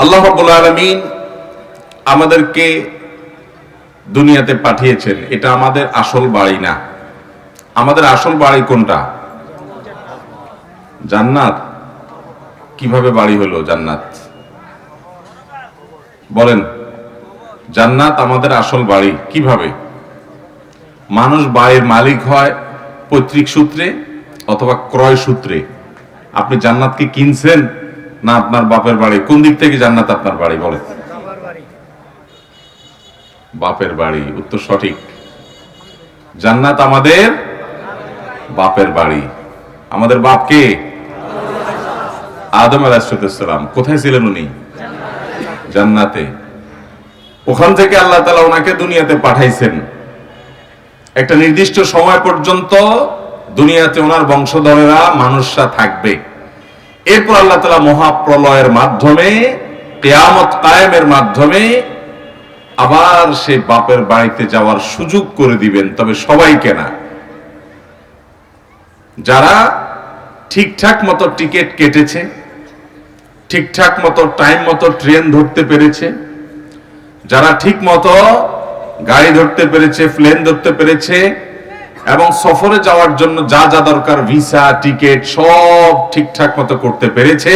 আল্লাহ আলামিন আমাদেরকে দুনিয়াতে পাঠিয়েছেন। এটা আমাদের আসল বাড়ি না। আমাদের আসল বাড়ি কোনটা? জান্নাত। কীভাবে বাড়ি হলো জান্নাত? বলেন, জান্নাত আমাদের আসল বাড়ি, কীভাবে? মানুষ বাড়ির মালিক হয় পৈতৃক সূত্রে অথবা ক্রয় সূত্রে। আপনি জান্নাতকে কিনছেন না আপনার বাপের বাড়ি? কোন দিক থেকে জান্নাত আপনার বাড়ি বলেন বাপের বাড়ি, উত্তর সঠিক। জান্নাত আমাদের বাপের বাড়ি। আমাদের বাপ কে? আদম আলাহিসাম কোথায় ছিলেন উনি? জান্নাতে। ওখান থেকে আল্লাহ তালা ওনাকে দুনিয়াতে পাঠাইছেন। একটা নির্দিষ্ট সময় পর্যন্ত দুনিয়াতে ওনার বংশধরেরা মানুষরা থাকবে। এরপর আল্লাহ তালা মহাপ্রলয়ের মাধ্যমে, কেয়ামত কায়েমের মাধ্যমে আবার সে বাপের বাড়িতে যাওয়ার সুযোগ করে দিবেন, তবে সবাইকে না। যারা ঠিকঠাক মতো টিকিট কেটেছে, ঠিকঠাক মতো টাইম মতো ট্রেন ধরতে পেরেছে, যারা ঠিক মতো গাড়ি ধরতে পেরেছে, প্লেন ধরতে পেরেছে এবং সফরে যাওয়ার জন্য যা যা দরকার, ভিসা, টিকিট, সব ঠিকঠাক মতো করতে পেরেছে।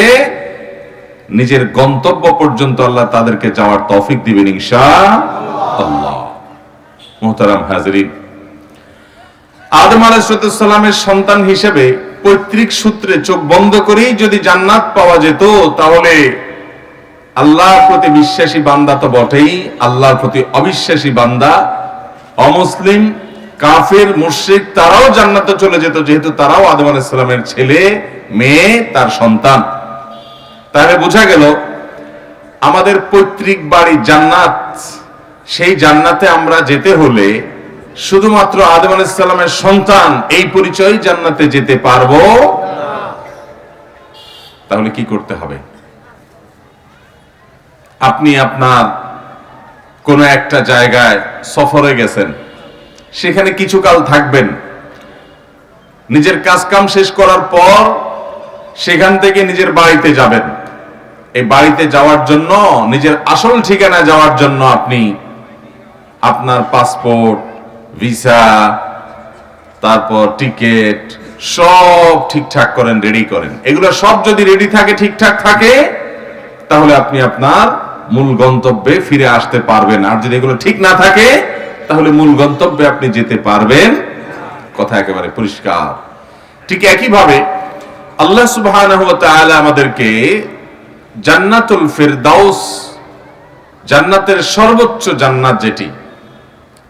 নিজের গন্তব্য পর্যন্ত আল্লাহ তাদেরকে যাওয়ার তৌফিক দিবেন ইনশা সন্তান হিসেবে পৈতৃক সূত্রে চোখ বন্ধ করেই যদি জান্নাত পাওয়া যেত, তাহলে আল্লাহর প্রতি বিশ্বাসী বান্দা তো বটেই। আল্লাহর প্রতি অবিশ্বাসী বান্দা, অমুসলিম কাফের, মুশরিক তারাও জান্নাতে চলে যেত, যেহেতু তারাও আদম আলাইসালামের ছেলে, মেয়ে, তার সন্তান। তাহলে বোঝা গেল, আমাদের পৈতৃক বাড়ি জান্নাত। সেই জান্নাতে আমরা যেতে হলে শুধুমাত্র আদম আলাইসাল্লামের সন্তান, এই পরিচয় জান্নাতে যেতে পারব? তাহলে কি করতে হবে? আপনি আপনার কোন একটা জায়গায় সফরে গেছেন। সেখানে কিছুকাল থাকবেন। নিজের কাজ কাম শেষ করার পর সেখান থেকে নিজের বাড়িতে যাবেন। এই বাড়িতে যাওয়ার জন্য, নিজের আসল ঠিকানা যাওয়ার জন্য আপনি আপনার পাসপোর্ট, ভিসা, তারপর টিকিট সব ঠিকঠাক করেন, রেডি করেন। এগুলো সব যদি রেডি থাকে, ঠিকঠাক থাকে, তাহলে আপনি আপনার মূল গন্তব্যে ফিরে আসতে পারবেন। আর যদি এগুলো ঠিক না থাকে তাহলে মূল গন্তব্যে আপনি যেতে পারবেন। কথা একেবারে পরিষ্কার। ঠিক একইভাবে আল্লাহ তাআলা আমাদেরকে জান্নাতুল ফিরদাউস, জান্নাতের সর্বোচ্চ জান্নাত যেটি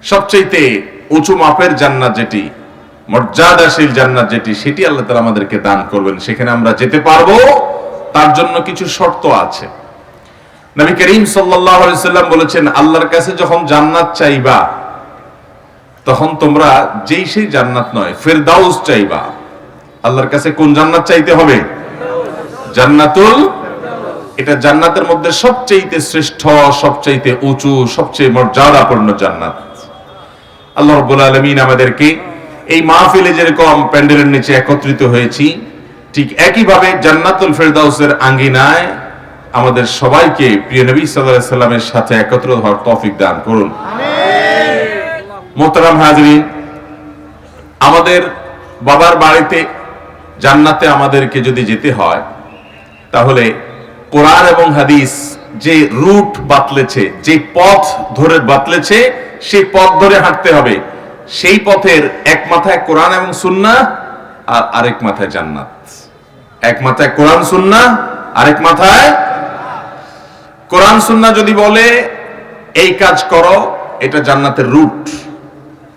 সবচেয়ে উঁচু মাপের জান্নাত যেটি, মর্যাদাশীল জান্নাত যেটি, সেটি আল্লাহ তাআলা আমাদেরকে দান করবেন। সেখানে আমরা যেতে পারব, তার জন্য কিছু শর্ত আছে। নবী করিম আলাইহি সাল্লাম বলেছেন, আল্লাহর কাছে যখন জান্নাত চাইবা তখন তোমরা যেই সেই জান্নাত নয়, ফেরদাউস চাইবা। আল্লাহর কাছে কোন জান্নাত চাইতে হবে? জান্নাতুল, এটা জান্নাতের মধ্যে সবচেয়ে শ্রেষ্ঠ সবচেয়ে উঁচু, সবচেয়ে মর্যাদাপূর্ণ জান্নাত। আল্লাহ রাব্বুল আলামিন আমাদেরকে এই মাহফিলে যেরকম প্যান্ডেলের নিচে একত্রিত হয়েছি, ঠিক একইভাবে জান্নাতুল ফেরদাউসের আঙ্গিনায় আমাদের সবাইকে প্রিয় নবী আলাইহি সাল্লামের সাথে একত্র হওয়ার তৌফিক দান করুন। মোহতারাম হাজরিন আমাদের বাবার বাড়িতে জান্নাতে আমাদেরকে যদি যেতে হয়, তাহলে কোরআন এবং হাদিস যে রুট বাতলেছে, যে পথ ধরে বাতলেছে, সেই পথ ধরে হাঁটতে হবে। সেই পথের এক মাথায় কোরআন এবং সুন্না আর আরেক মাথায় জান্নাত। এক মাথায় কোরআন সুন্নাহ আরেক মাথায় কোরআন, সুন্না যদি বলে, এই কাজ করো, এটা জান্নাতের রুট।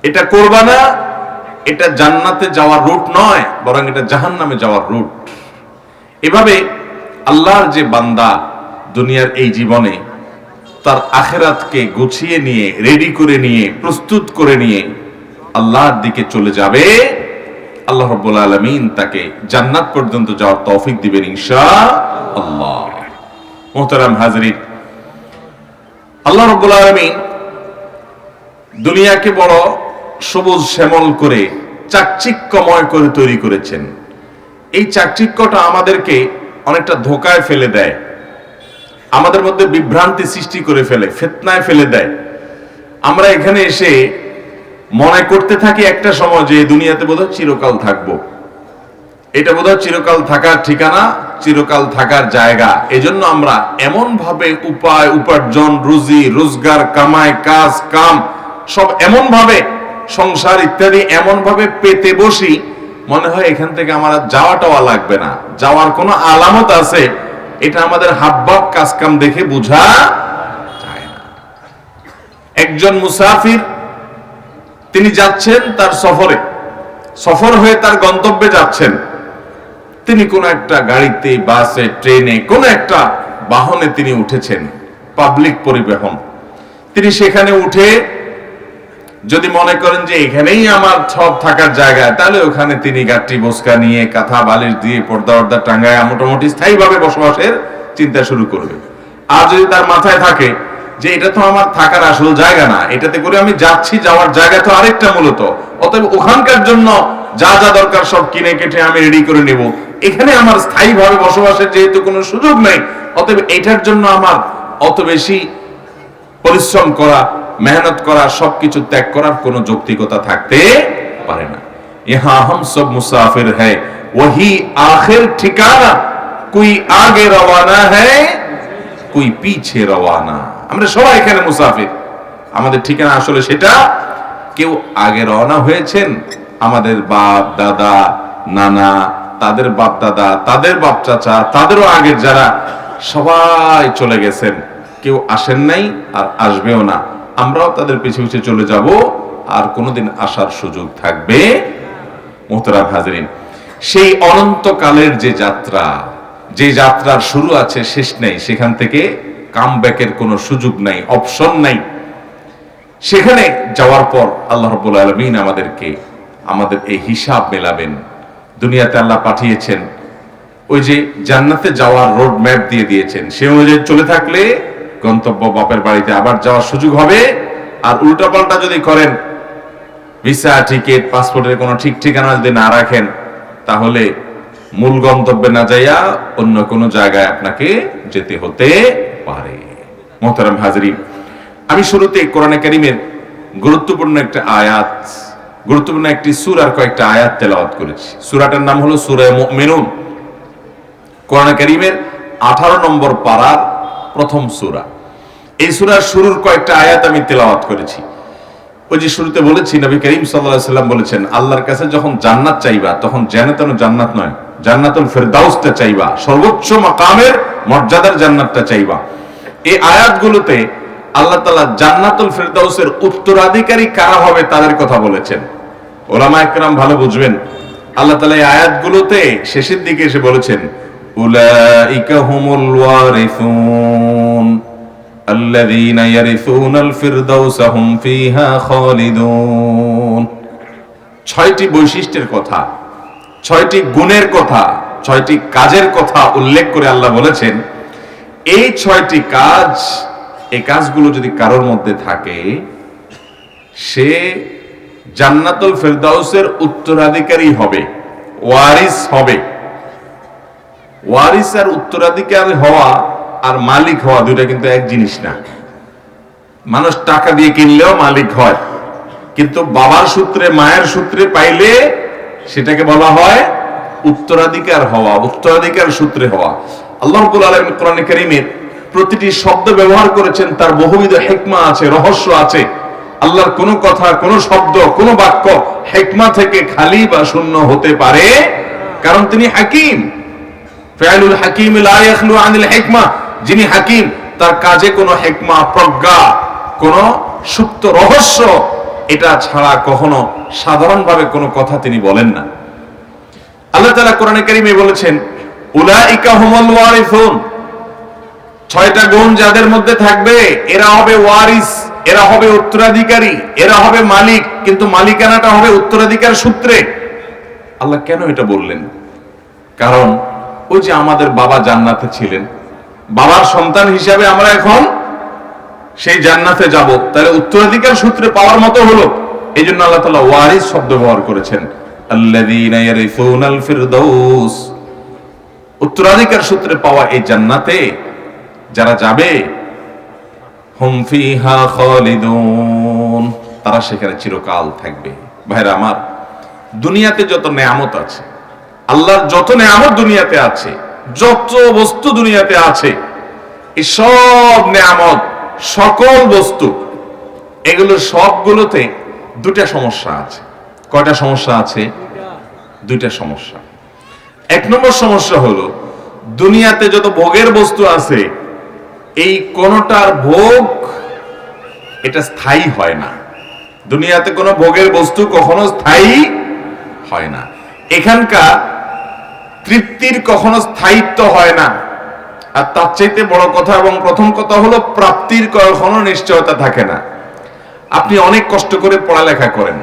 এটা করবা না এটা জান্নাতে যাওয়ার রুট নয়, বরং এটা জাহান্নামে যাওয়ার রুট। এভাবে আল্লাহর যে বান্দা দুনিয়ার এই জীবনে তার আখেরাতকে গুছিয়ে নিয়ে রেডি করে নিয়ে, প্রস্তুত করে নিয়ে আল্লাহর দিকে চলে যাবে, আল্লাহ রব্বুল আলমিন তাকে জান্নাত পর্যন্ত যাওয়ার তৌফিক দিবেন ইনশা আল্লাহ মোহতারাম হাজরিন, আল্লাহ রব্বুল আলমিন দুনিয়াকে বড় সবুজ শ্যামল করে চাকচিক্যময় করে তৈরি করেছেন। এই চাকচিক্যটা আমাদেরকে অনেকটা ধোকায় ফেলে দেয়। আমাদের মধ্যে বিভ্রান্তি সৃষ্টি করে ফেলে, ফেতনায় ফেলে দেয়। আমরা এখানে এসে মনে করতে থাকি একটা সময় যে দুনিয়াতে বোধহয় চিরকাল থাকব। এটা বোধহয় চিরকাল থাকার ঠিকানা, চিরকাল থাকার জায়গা। এজন্য আমরা এমন ভাবে উপায়, উপার্জন, রুজি, রোজগার, কামাই, কাজ, কাম, সব এমন ভাবে সংসার ইত্যাদি এমন ভাবে পেতে বসি, মনে হয় এখান থেকে আমার আর যাওয়া টাওয়া লাগবে না। যাওয়ার কোনো আলামত আছে? এটা আমাদের হাবভাব কাজ কাম দেখে বোঝা একজন মুসাফির, তিনি যাচ্ছেন তার সফরে। সফর হয়ে তার গন্তব্যে যাচ্ছেন। তিনি কোন একটা গাড়িতে, বাসে, ট্রেনে, কোন একটা বাহনে তিনি উঠেছেন পাবলিক পরিবহন। তিনি সেখানে উঠে যদি মনে করেন যে এখানেই আমার সব থাকার জায়গা, তাহলে ওখানে তিনি গাঠি বসকা নিয়ে কাঁথা, বালিশ দিয়ে পর্দা অর্দা টাঙ্গায় মোটামুটি স্থায়ীভাবে বসবাসের চিন্তা শুরু করবে আর যদি তার মাথায় থাকে যে এটা তো আমার থাকার আসল জায়গা না, এটাতে করে আমি যাচ্ছি, যাওয়ার জায়গা তো আরেকটা মূলত, অতএব ওখানকার জন্য যা যা দরকার সব কিনে কেটে আমি রেডি করে নেব। এখানে আমার স্থায়ীভাবে বসবাসের যেহেতু কোনো সুযোগ নেই, অতএব এটার জন্য আমার অত বেশি পরিশ্রম করা মেহনত করা, সবকিছু ত্যাগ করার কোনো যৌক্তিকতা থাকতে পারে না। ইহা হম সব মুসাফির হ্যায়। ওহি আখের ঠিকানা, কোই আগে রওয়ানা হ্যায়, কোই পিছে রওয়ানা। আমরা সবাই এখানে মুসাফির। আমাদের ঠিকানা আসলে সেটা, কেউ আগে রওনা হয়েছেন, আমাদের বাপ, দাদা, নানা, তাদের বাপ, দাদা, তাদের বাপ, চাচা, তাদেরও আগের যারা সবাই চলে গেছেন। কেউ আসেন নাই আর আসবেও না। আমরাও তাদের পিছু পিছু চলে যাব আর কোনোদিন আসার সুযোগ থাকবে। মোহতারাম হাজরিন, সেই অনন্তকালের যে যাত্রা, যে যাত্রার শুরু আছে, শেষ নেই, সেখান থেকে কাম ব্যাকের কোনো সুযোগ নাই অপশন নাই। সেখানে যাওয়ার পর আল্লাহ রব্বুল আলমিন আমাদেরকে, আমাদের এই হিসাব মেলাবেন। দুনিয়াতে আল্লাহ পাঠিয়েছেন, ওই যে জান্নাতে যাওয়ার রোড ম্যাপ দিয়ে দিয়েছেন। সে অনুযায়ী চলে থাকলে গন্তব্য বাপের বাড়িতে আবার যাওয়ার সুযোগ হবে। আর উল্টাপাল্টা যদি করেন, ভিসা, টিকিট, পাসপোর্টের কোনো ঠিক ঠিকানা যদি না রাখেন, তাহলে মূল গন্তব্যে না যাইয়া অন্য কোনো জায়গায় আপনাকে যেতে হতে পারে। মোহতারাম হাজরিন, আমি শুরুতে কোরআনে কারিমের গুরুত্বপূর্ণ একটা আয়াত, গুরুত্বপূর্ণ একটি সুরার কয়েকটা আয়াত তেলাওয়াত করেছি। সুরাটার নাম হলো সুরে মুমিনুন। কোরআন কারিমের আঠারো নম্বর পাড়ার প্রথম সুরা। এই সুরার শুরুর কয়েকটা আয়াত আমি তেলাওয়াত করেছি। ওই যে শুরুতে বলেছি, নবী করিম সাল্লাল্লাহু সাল্লাম বলেছেন, আল্লাহর কাছে যখন জান্নাত চাইবা, তখন জান্নাতানো জান্নাত নয়, জান্নাতুল ফেরদাউসটা চাইবা, সর্বোচ্চ মাকামের মর্যাদার জান্নাতটা চাইবা। এই আয়াতগুলোতে আল্লাহ তাআলা জান্নাতুল ফেরদাউসের উত্তরাধিকারী কারা হবে তাদের কথা বলেছেন। ওলামা একরাম ভালো বুঝবেন। আল্লাহ তাআলা এই আয়াতগুলোতে শেষের দিকে এসে বলেছেন উলাইকা হুমুল ওয়ারিসুন الذين يرثون الفردوس هم فيها خالدون ছয়টি বৈশিষ্ট্যের কথা ছয়টি গুণের কথা ছয়টি কাজের কথা উল্লেখ করে আল্লাহ বলেছেন এই ছয়টি কাজ এই কাজগুলো যদি কারোর মধ্যে থাকে সে জান্নাতুল ফেরদাউসের উত্তরাধিকারী হবে ওয়ারিস হবে ওয়ারিস আর উত্তরাধিকারী হওয়া আর মালিক হওয়া দুইটা কিন্তু এক জিনিস না। মানুষ টাকা দিয়ে কিনলেও মালিক হয়। কিন্তু বাবার সূত্রে, মায়ের সূত্রে পাইলে সেটাকে বলা হয় উত্তরাধিকার হওয়া, উত্তরাধিকার সূত্রে হওয়া। আল্লাহ আলামিন কোরআনে কারীমের প্রতিটি শব্দ ব্যবহার করেছেন, তার বহুবিধ হেকমা আছে, রহস্য আছে। আল্লাহর কোনো কথা, কোন শব্দ, কোন বাক্য হেকমা থেকে খালি বা শূন্য হতে পারে। কারণ তিনি হাকিম। ফেয়ালুল হাকিম আনিল হিকমা। যিনি হাকিম, তার কাজে কোনো প্রজ্ঞা, কোন সুপ্ত রহস্য এটা ছাড়া কখনো সাধারণভাবে কোনো কথা তিনি বলেন না। আল্লাহ বলেছেন, উলাইকা ছয়টা গুণ যাদের মধ্যে থাকবে, এরা হবে ওয়ারিস, এরা হবে উত্তরাধিকারী, এরা হবে মালিক, কিন্তু মালিকানাটা হবে উত্তরাধিকার সূত্রে। আল্লাহ কেন এটা বললেন? কারণ ওই যে আমাদের বাবা জান্নাতে ছিলেন। বাবার সন্তান হিসাবে আমরা এখন সেই জান্নাতে যাব। তাহলে উত্তরাধিকার সূত্রে পাওয়ার মতো হলো। এই জন্য আল্লাহ তাআলা ওয়ারিস শব্দ ব্যবহার করেছেন। উত্তরাধিকার সূত্রে পাওয়া এই জান্নাতে যারা যাবে তারা সেখানে চিরকাল থাকবে। ভাইরা আমার, দুনিয়াতে যত নেয়ামত আছে আল্লাহর যত নেয়ামত দুনিয়াতে আছে, যত বস্তু দুনিয়াতে আছে, এই সব নেয়ামত, সকল বস্তু, এগুলো সবগুলোতে দুটা সমস্যা আছে। কয়টা সমস্যা আছে? দুইটা সমস্যা। এক নম্বর সমস্যা হলো, দুনিয়াতে যত ভোগের বস্তু আছে, এই কোনটার ভোগ এটা স্থায়ী হয় না। দুনিয়াতে কোনো ভোগের বস্তু কখনো স্থায়ী হয় না। এখানকার তৃপ্তির কখনো স্থায়িত্ব হয় না। আর তার চাইতে বড় কথা এবং প্রথম কথা হলো প্রাপ্তির কখনো নিশ্চয়তা থাকে না। আপনি অনেক কষ্ট করে পড়ালেখা করেন।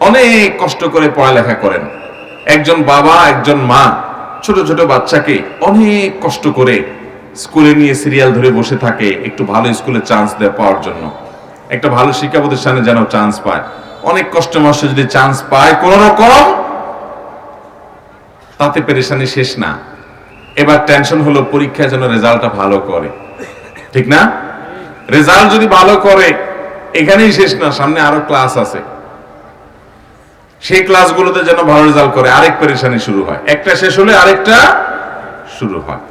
অনেক কষ্ট করে পড়ালেখা করেন। একজন বাবা, একজন মা, ছোট ছোট বাচ্চাকে অনেক কষ্ট করে স্কুলে নিয়ে সিরিয়াল ধরে বসে থাকে, একটু ভালো স্কুলে চান্স দেওয়া পাওয়ার জন্য। একটা ভালো শিক্ষা প্রতিষ্ঠানে যেন চান্স পায়। অনেক কষ্ট মষ্ট যদি চান্স পায়, কোন রকম তাতে পেরেশানি শেষ না। এবার টেনশন হলো পরীক্ষায় যেন রেজাল্টটা ভালো করে। ঠিক না? রেজাল্ট যদি ভালো করে, এখানেই শেষ না, সামনে আরও ক্লাস আছে। সেই ক্লাসগুলোতে যেন ভালো রেজাল্ট করে, আরেক পেরেশানি শুরু হয়। একটা শেষ হলে আরেকটা শুরু হয়।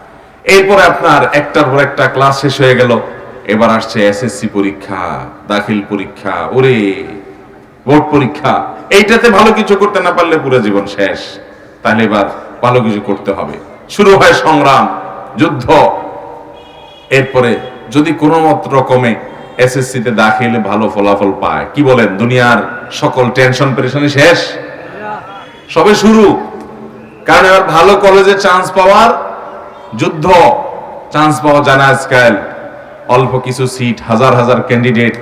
এরপরে আপনার একটার পর একটা ক্লাস শেষ হয়ে গেল। এবার আসছে এসএসসি পরীক্ষা, দাখিল পরীক্ষা, ওরে, বোর্ড পরীক্ষা। এইটাতে ভালো কিছু করতে না পারলে পুরো জীবন শেষ। তাহলে এবার ভালো কিছু করতে হবে। শুরু হয় সংগ্রাম, যুদ্ধ। এরপরে যদি কোনো রকমে এসএসসি তে দাখিলে ভালো ফলাফল পায়, কি বলেন? দুনিয়ার সকল টেনশন পেরেশানি শেষ? সবে শুরু। কারণ এবার ভালো কলেজে চান্স পাওয়ার যুদ্ধ। চান্স পাওয়া জানা আজকাল। অল্প কিছু সিট হাজার হাজার ক্যান্ডিডেট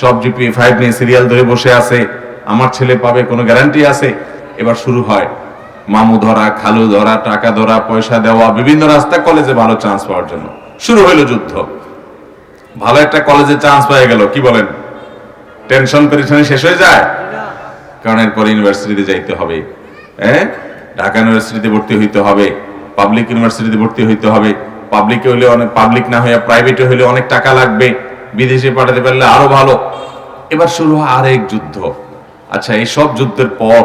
সব জিপি ফাইভ নিয়ে সিরিয়াল ধরে বসে আছে। আমার ছেলে পাবে কোনো গ্যারান্টি আছে? এবার শুরু হয় মামু ধরা, খালু ধরা, টাকা ধরা, পয়সা দেওয়া, বিভিন্ন রাস্তা কলেজে ভালো চান্স পাওয়ার জন্য। শুরু হইল যুদ্ধ। ভালো একটা কলেজে চান্স পেয়ে গেল, কি বলেন? টেনশন পেরেশানি শেষ হয়ে যায়? কারণ এরপর ইউনিভার্সিটিতে যাইতে হবে। হ্যাঁ ঢাকা ইউনিভার্সিটিতে ভর্তি হইতে হবে। পাবলিক ইউনিভার্সিটিতে ভর্তি হইতে হবে। পাবলিকে হইলে অনেক পাবলিক না হয়ে প্রাইভেটে হইলে অনেক টাকা লাগবে। বিদেশে পাঠাতে পারলে আরও ভালো। এবার শুরু হয় আরেক যুদ্ধ। আচ্ছা এই সব যুদ্ধের পর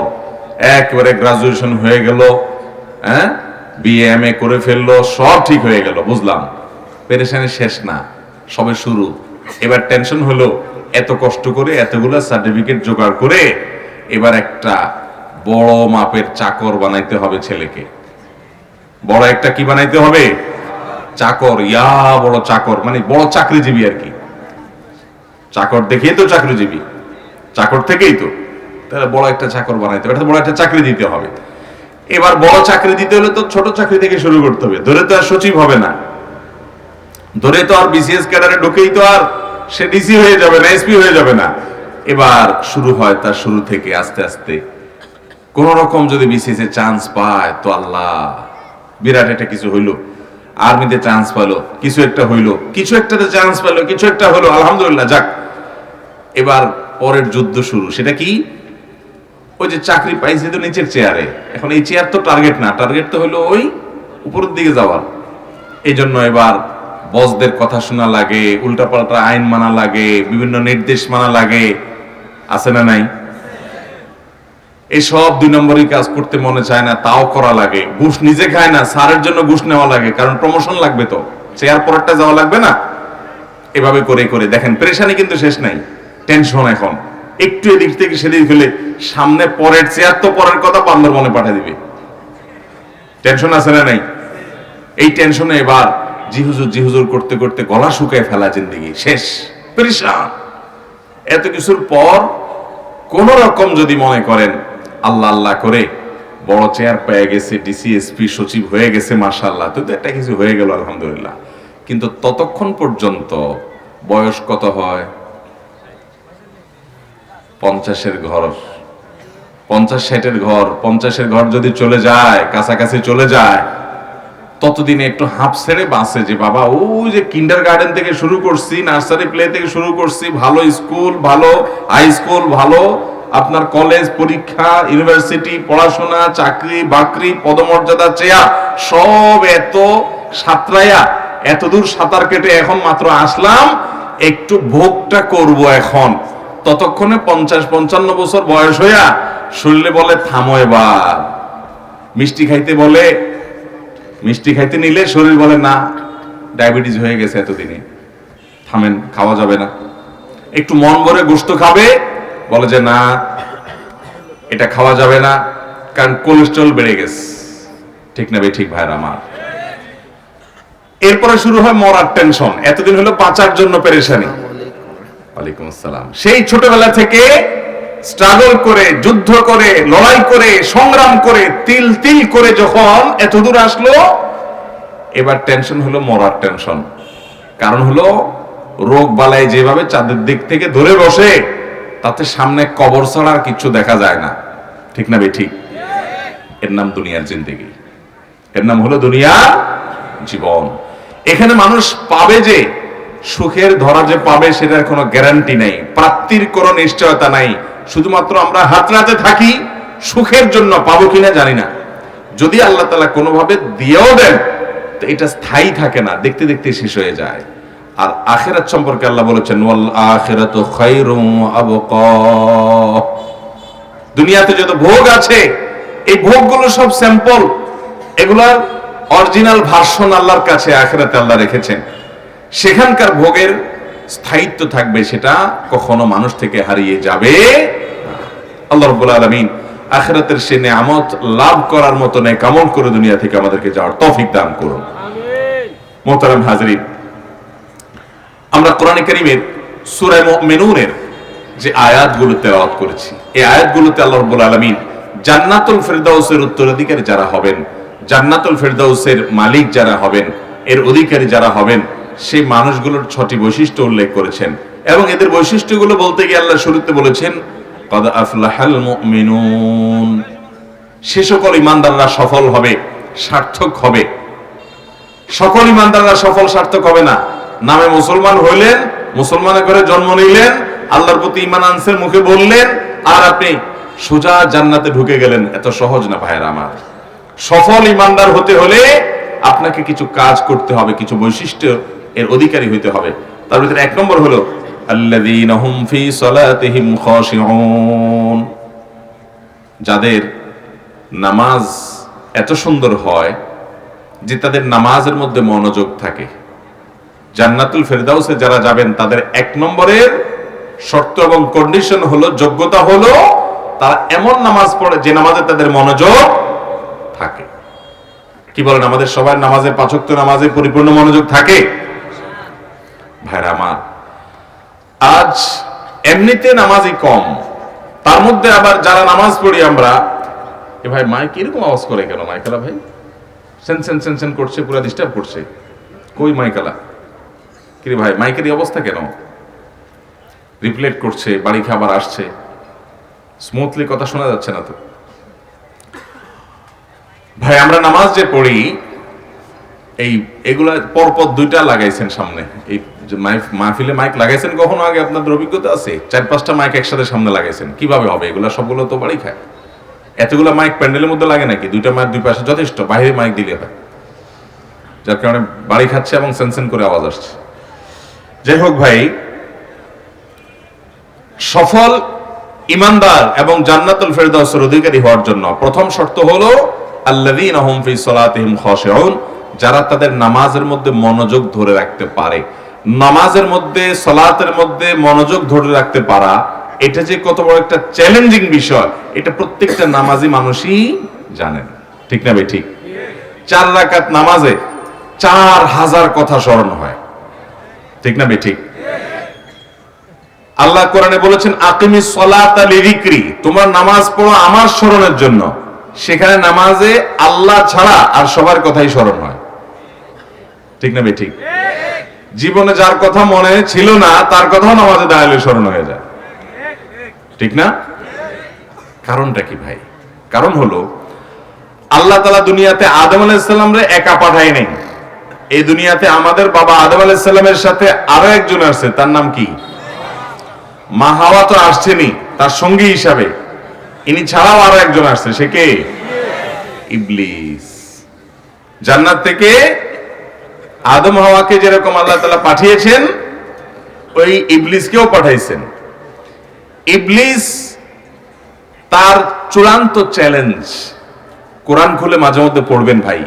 একবারে গ্রাজুয়েশন হয়ে গেল হ্যাঁ? বিএ এম এ করে ফেলল, সব ঠিক হয়ে গেল, বুঝলাম। পেরেশানি শেষ না, সবে শুরু। এবার টেনশন হলো, এত কষ্ট করে এতগুলো সার্টিফিকেট জোগাড় করে এবার একটা বড় মাপের চাকর বানাইতে হবে ছেলেকে। বড় একটা কি বানাইতে হবে? চাকর, ইয়া বড় চাকর মানে বড় চাকরিজীবী আর কি। চাকর দেখিয়ে তো চাকরিজীবী। চাকর থেকেই তো। তাহলে বড় একটা চাকর বানাইতে হবে বড় একটা চাকরি দিতে হবে। এবার বড় চাকরি দিতে হলে তো ছোট চাকরি থেকে শুরু করতে হবে, ধরে তো আর সচিব হবে না। ধরে তো আর বিসিএস ক্যাডারে ঢুকেই তো আর সে ডিসি হয়ে যাবে না এসপি হয়ে যাবে না। এবার শুরু হয় তার শুরু থেকে আস্তে আস্তে। কোন রকম যদি বিসিএস এ চান্স পায়, তো আল্লাহ, বিরাট একটা কিছু হইল। আর্মিতে চান্স পালো, কিছু একটা হইল, কিছু একটাতে চান্স পালো, কিছু একটা হলো, আলহামদুলিল্লাহ, যাক। এবার পরের যুদ্ধ শুরু, সেটা কি? ওই যে চাকরি পাইছে তো নিচের চেয়ারে এখন এই চেয়ার তো টার্গেট না। টার্গেট তো হলো ওই উপরের দিকে যাওয়ার। এই জন্য এবার বসদের কথা শোনা লাগে, উল্টাপাল্টা আইন মানা লাগে, বিভিন্ন নির্দেশ মানা লাগে। আছে না নাই? এসব দুই নম্বরই কাজ করতে মনে চায় না, তাও করা লাগে। ঘুষ নিজে খায় না, স্যারের জন্য ঘুষ নেওয়া লাগে, কারণ প্রমোশন লাগবে তো। চেয়ার পরেরটা যাওয়া লাগবে না? এভাবে করে করে। দেখেন, প্রেশানি কিন্তু শেষ নাই। টেনশন এখন। একটু এদিক থেকে সেদিক ফেলে, সামনে পরের চেয়ার তো পরের কথা বান্দর মনে পাঠিয়ে দিবে। টেনশন আছে না নাই? এই টেনশনে এবার জিহুজুর জিহুজুর করতে করতে গলা শুকায় ফেলা জিন্দিগি, শেষ, পরিশান। এত কিছুর পর কোন রকম যদি মনে করেন, আল্লাহ আল্লাহ করে বড় চেয়ার পেয়ে গেছে ডিসিএসপি সচিব হয়ে গেছে মার্শাল্লাহ তো একটা কিছু হয়ে গেল, আলহামদুলিল্লাহ। কিন্তু ততক্ষণ পর্যন্ত বয়স কত হয়? পঞ্চাশের ঘর। পঞ্চাশ ষাটের ঘর, পঞ্চাশের ঘর যদি চলে যায়, কাছাকাছি চলে যায়, ততদিনে একটু হাঁপ ছেড়ে বাঁচে যে বাবা, ওই যে কিন্ডার গার্ডেন থেকে শুরু করছি নার্সারি প্লে থেকে শুরু করছি, ভালো স্কুল ভালো হাই স্কুল ভালো আপনার কলেজ পরীক্ষা ইউনিভার্সিটি পড়াশোনা, চাকরি, বাকরি, পদমর্যাদা, চেয়া, সব এত সাঁতরাইয়া এতদূর সাঁতার কেটে এখন মাত্র আসলাম, একটু ভোগটা করব এখন। ততক্ষণে পঞ্চাশ, পঞ্চান্ন বছর বয়স হইয়া শরীরে বলে, থামো এবার। মিষ্টি খাইতে বলে, মিষ্টি খাইতে নিলে শরীর বলে, না, ডায়াবেটিস হয়ে গেছে এতদিনে। থামেন, খাওয়া যাবে না। একটু মন ভরে গোস্ত খাবে, বলে যে, না, এটা খাওয়া যাবে না, কারণ কোলেস্ট্রল বেড়ে গেছে। ঠিক না ঠিক ভাইরা আমার। এরপরে শুরু হয় মরার টেনশন। এতদিন হলো বাঁচার জন্য পেরেশানি। ওয়ালাইকুম আসসালাম। সেই ছোটবেলা থেকে স্ট্রাগল করে, যুদ্ধ করে, লড়াই করে, সংগ্রাম করে, তিল তিল করে যখন এত দূর আসলো, এবার টেনশন হলো মরার টেনশন কারণ হলো রোগ বালাই যেভাবে চাঁদের দিক থেকে ধরে বসে, তাতে সামনে কবর ছাড়া কিচ্ছু দেখা যায় না। ঠিক না বে ঠিক এর নাম দুনিয়ার জিন্দেগি। এর নাম হলো দুনিয়ার জীবন। এখানে মানুষ পাবে যে সুখের ধরা যে পাবে সেটার কোনো গ্যারান্টি নেই। প্রাপ্তির কোনো নিশ্চয়তা নাই। শুধুমাত্র আমরা হাতরাতে থাকি, সুখের জন্য পাবো কিনা জানি না। যদি আল্লাহ তালা কোনোভাবে দিয়েও দেন, তো এটা স্থায়ী থাকে না, দেখতে দেখতে শেষ হয়ে যায়। আর আখেরাত সম্পর্কে আল্লাহ বলেছেন, ওয়াল দুনিয়াতে যত ভোগ আছে, এই ভোগগুলো সব স্যাম্পল এগুলার অরিজিনাল ভার্সন আল্লাহর কাছে আখেরাতে আল্লাহ রেখেছেন। সেখানকার ভোগের স্থায়িত্ব থাকবে সেটা কখনো মানুষ থেকে হারিয়ে যাবে আল্লাহ রব্বুল আলামিন আখেরাতের সে নেয়ামত লাভ করার মতো নেক আমল করে দুনিয়া থেকে আমাদেরকে যাওয়ার তৌফিক দান করুন। মোহতারাম হাজরিন আমরা কোরআন কারীমের সূরা মুমিনুনের যে আয়াতগুলো তেলাওয়াত করেছি এই আয়াতগুলোতে আল্লাহ রাব্বুল আলামিন জান্নাতুল ফেরদাউসের উত্তরাধিকারী যারা হবেন জান্নাতুল ফেরদাউসের মালিক যারা হবেন এর অধিকারী যারা হবেন সেই মানুষগুলোর ছটি বৈশিষ্ট্য উল্লেখ করেছেন। এবং এদের বৈশিষ্ট্যগুলো বলতে গিয়ে আল্লাহ শুরুতে বলেছেন, কদ আফলাহাল সে সকল ইমানদাররা সফল হবে, সার্থক হবে। সকল ইমানদাররা সফল, সার্থক হবে না। নামে মুসলমান হইলেন, মুসলমানের ঘরে জন্ম নিলেন, আল্লাহর প্রতি ইমান আনসের মুখে বললেন, আর আপনি সোজা জান্নাতে ঢুকে গেলেন। এত সহজ না ভাইয়ের আমার? সফল ইমানদার হতে হলে আপনাকে কিছু কাজ করতে হবে, কিছু বৈশিষ্ট্য এর অধিকারী হইতে হবে। তার ভিতরে এক নম্বর হলো যাদের নামাজ এত সুন্দর হয় যে তাদের নামাজের মধ্যে মনোযোগ থাকে। জান্নাতুল ফেরদাউসে যারা যাবেন, তাদের এক নম্বরের শর্ত এবং কন্ডিশন হলো, যোগ্যতা হলো তারা এমন নামাজ পড়ে যে নামাজে তাদের মনোযোগ থাকে। কি বলেন আমাদের সবার নামাজে পাঁচক্ত নামাজে পরিপূর্ণ মনোযোগ থাকে? ভাইরা আমার, আজ এমনিতে নামাজই কম, তার মধ্যে আবার যারা নামাজ পড়ি আমরা, এ ভাই মাইক এরকম আওয়াজ করে কেন মাইকালা ভাই? সেন সেন সেন করছে, পুরো ডিস্টার্ব করছে। কই মাইকালা? কিরে ভাই, মাইকের অবস্থা কেন? রিপ্লেট করছে, বাড়ি খাবার আসছে। স্মুথলি কথা শোনা যাচ্ছে না তো। ভাই, আমরা নামাজ যে পড়ি এই, এগুলা পরপর দুইটা লাগাইছেন সামনে। এই মাহফিলে মাইক লাগাইছেন কখনো আগে? আপনাদের অভিজ্ঞতা আছে? চার পাঁচটা মাইক একসাথে সামনে লাগাইছেন। কীভাবে হবে? এগুলা সবগুলো তো বাড়ি খায়। এতগুলো মাইক প্যান্ডেলের মধ্যে লাগে নাকি? দুইটা মাইক দুই পাশে যথেষ্ট, বাইরে মাইক দিলে হয়। যার কারণে বাড়ি খাচ্ছে এবং সেনসেন করে আওয়াজ আসছে। যাই হোক ভাই, সফল, ইমানদার এবং জান্নাতুল ফেরদাউসের অধিকারী হওয়ার জন্য প্রথম শর্ত হলো, আল্লাযীনা হুম ফি সালাতিহিম খাশিউন। যারা তাদের নামাজের মধ্যে মনোযোগ ধরে রাখতে পারে। নামাজের মধ্যে, সলাতের মধ্যে মনোযোগ ধরে রাখতে পারা, এটা যে কত বড় একটা চ্যালেঞ্জিং বিষয়, এটা প্রত্যেকটা নামাজি মানুষই জানেন ঠিক না ভাই? ঠিক? চার রাকাত নামাজে চার হাজার কথা স্মরণ হয়। ঠিক না ভাই? ঠিক? আল্লাহ কোরআনে বলেছেন, আকিমি সলাত লিরিক্রি তোমার নামাজ পড়ো আমার স্মরণের জন্য। সেখানে নামাজে আল্লাহ ছাড়া আর সবার কথাই স্মরণ হয়। ঠিক না ঠিক জীবনে যার কথা মনে ছিল না, তার কথাও নামাজে দাঁড়ালে স্মরণ হয়ে যায়। ঠিক না? কারণটা কি ভাই? কারণ হলো, আল্লাহ তালা দুনিয়াতে আদম আলাইসাল্লাম রে একা পাঠায় নাই। এই দুনিয়াতে আমাদের বাবা আদম আলাইসাল্লামের সাথে আরও একজন আসছে, তার নাম কি? মা হাওয়া তো আসছেনি তার সঙ্গী হিসাবে। ইনি ছাড়াও আরও একজন আসছে, সে কে? ইবলিস। জান্নাত থেকে আদম হাওয়াকে যেরকম আল্লাহ তালা পাঠিয়েছেন, ওই ইবলিসকেও পাঠাইছেন। ইবলিস তার চূড়ান্ত চ্যালেঞ্জ। কোরআন খুলে মাঝে মধ্যে পড়বেন ভাই।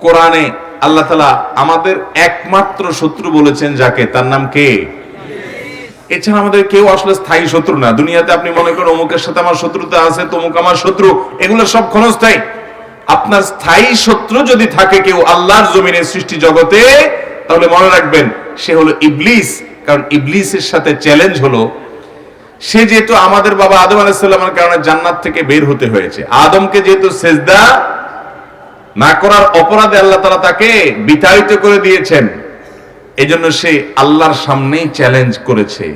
কোরআনে আল্লাহ তালা আমাদের একমাত্র শত্রু বলেছেন যাকে, তার নাম কে? এছাড়া আমাদের কেউ আসলে স্থায়ী শত্রু না। দুনিয়াতে আপনি মনে করেন অমুকের সাথে আমার শত্রুতা আছে, তমুক আমার শত্রু, এগুলো সব ক্ষণস্থায়ী। আপনার স্থায়ী শত্রু যদি থাকে কেউ আল্লাহর জমিনের সৃষ্টি জগতে, তাহলে মনে রাখবেন সে হলো ইবলিস। কারণ ইবলিসের সাথে চ্যালেঞ্জ হলো, সে যেহেতু আমাদের বাবা আদম আলাইসাল্লামের কারণে জান্নাত থেকে বের হতে হয়েছে। আদমকে যেহেতু সেজদা না করার অপরাধে আল্লাহ তালা তাকে বিতাড়িত করে দিয়েছেন, এজন্য সে আল্লাহর সামনেই চ্যালেঞ্জ করেছে।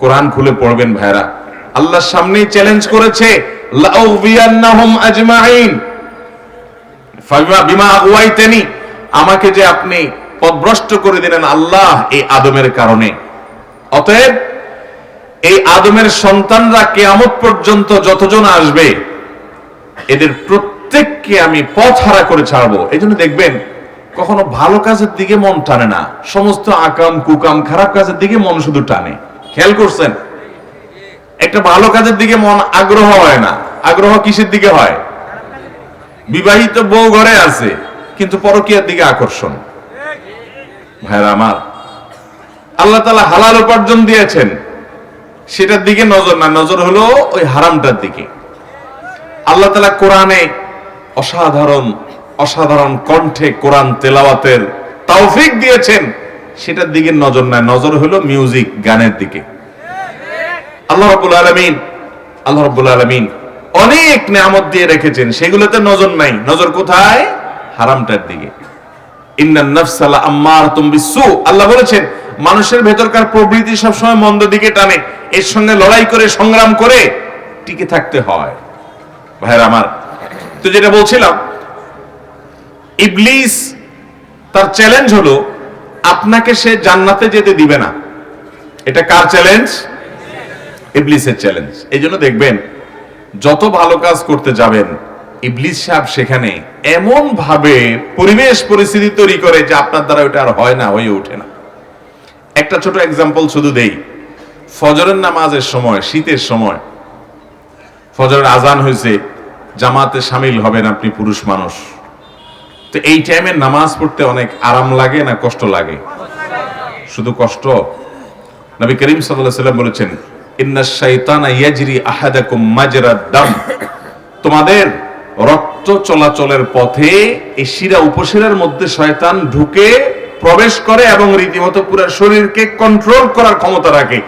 কোরআন খুলে পড়বেন ভাইরা আল্লাহর সামনেই চ্যালেঞ্জ করেছে লাউযিয়ান্নাহুম আজমাইন বিমা আগুয়াইতেনি আমাকে যে আপনি পথভ্রষ্ট করে দিলেন আল্লাহ এই আদমের কারণে। অতএব এই আদমের সন্তানরা কেয়ামত পর্যন্ত যতজন আসবে, এদের প্রত্যেককে আমি পথ হারা করে ছাড়বো। এই জন্য দেখবেন, কখনো ভালো কাজের দিকে মন টানে না। সমস্ত আকাম, কুকাম, খারাপ কাজের দিকে মন শুধু টানে। খেয়াল করছেন? একটা ভালো কাজের দিকে মন আগ্রহ হয় না। আগ্রহ কিসের দিকে হয়? বিবাহিত বউ ঘরে আছে, কিন্তু পরকীয়ার দিকে আকর্ষণ। ভাইরা আমার, আল্লাহ তালা হালাল উপার্জন দিয়েছেন। সেটার দিকে নজর না, নজর হলো ওই হারামটার দিকে। আল্লাহ তালা কোরআনে অসাধারণ অসাধারণ কণ্ঠে কোরআন তেলাওয়াতের তৌফিক দিয়েছেন। সেটার দিকে নজর নাই নজর হলো মিউজিক, গানের দিকে। আল্লাহ রাব্বুল আলামিন, আল্লাহ রাব্বুল আলামিন অনেক নিয়ামত দিয়ে রেখেছেন, সেগুলোতে নজর নাই। নজর কোথায়? হারামটার দিকে। আল্লাহ বলেছেন, মানুষের ভেতরকার প্রবৃত্তি সবসময় মন্দ দিকে টানে। এর সঙ্গে লড়াই করে, সংগ্রাম করে টিকে থাকতে হয়। ভাইরা আমার, তো যেটা বলছিলাম, ইবলিস তার চ্যালেঞ্জ হলো, আপনাকে সে জান্নাতে যেতে দিবে না। এটা কার চ্যালেঞ্জ ইবলিসের চ্যালেঞ্জ এই জন্য দেখবেন যত ভালো কাজ করতে যাবেন, ইবলিস সাহেব সেখানে এমন ভাবে পরিবেশ পরিস্থিতি তৈরি করে যে আপনার দ্বারা ওটা আর হয় না, হয়ে ওঠে না। একটা ছোট এক্সাম্পল শুধু দেই। ফজরের নামাজের সময়, শীতের সময়, ফজরের আজান হয়েছে, জামাতে সামিল হবেন আপনি পুরুষ মানুষ। তো এই টাইমে নামাজ পড়তে অনেক আরাম লাগে না কষ্ট লাগে? শুধু কষ্ট? নবী করিম আলাইহি সাল্লাম বলেছেন দাম। তোমাদের রক্ত চলাচলের পথে এই শিরা উপশিরার মধ্যে শয়তান ঢুকে প্রবেশ করে এবং রীতিমতো পুরো শরীরকে কন্ট্রোল করার ক্ষমতা রাখে।